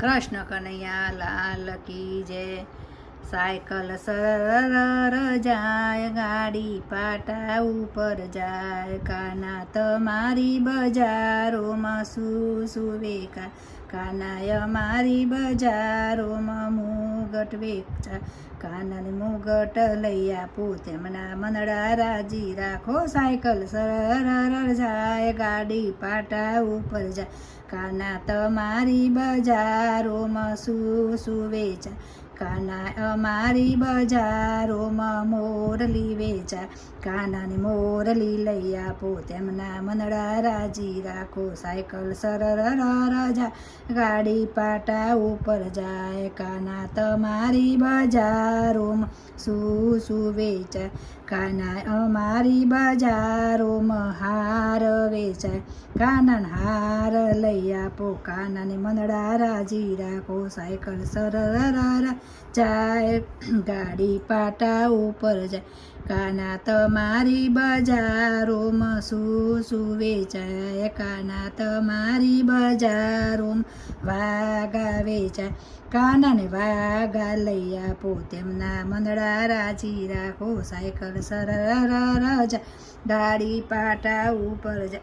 કૃષ્ણ કનૈયા લાલ કી જય. સાયકલ સરર જાય, ગાડી પાટા ઉપર જાય, કાના તમારી બજારોમાં શું સુવે કા કાનાય મારી બજારોમાં મુગટ વેચા કાનાને મુગટ લઈ આપું તેમના મનડા રાજી રાખો સાયકલ સરર જાય, ગાડી પાટા ઉપર જાય કાના તમારી બજારોમાં શું શું વેચા. કાના અમારી બજારોમાં મોરલી વેચા. કાનાની મોરલી લઈ આપો તેમના મનડા રાજી રાખો સાયકલ સરર રજા ગાડી પાટા ઉપર જાય. કાના તમારી બજારોમાં શું વેચાય કાના અમારી બજારોમાં હાર વેચાય કાનાને હાર લઈ આપો. કાનાને મંદડા રાજી રાખો. સાયકલ સરર જાય. ગાડી પાટા ઉપર જાય. કાના તમારી બજારોમાં શું શું વેચાય. કાના તમારી બજારોમાં વાગા વેચાય. કાનાને વાગા લઈ આપો, તેમના મંદડા રાજી રાખો. સાયકલ સરર રજા ગાડી પાટા ઉપર જા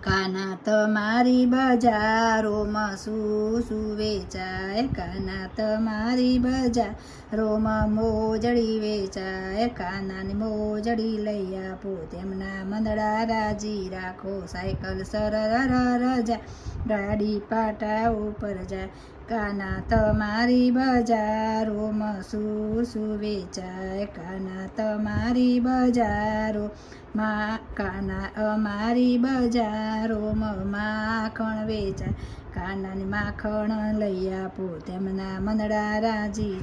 કાના તમારી બજારોમાં શું શું વેચાય? કાના તમારી બજારોમાં મોજડી વેચાય. કાનાની મોજડી લઈ આપો, તેમના મંદડા રાજી રાખો. સાયકલ સરર રજા, ગાડી પાટા ઉપર જાય કાના તમારી બજારોમાં શું શું વેચાય? કાના તમારી બજારો મા કાના અમારી બજારોમાં માખણ વેચાય. કાનાની માખણ લઈ આપો, તેમના મંદડા રાજી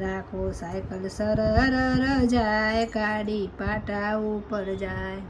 રાખો સાયકલ સરર જાય. કાઢી પાટા ઉપર જાય.